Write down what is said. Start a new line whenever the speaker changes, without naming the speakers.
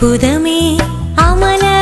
அற்புதமே அமலா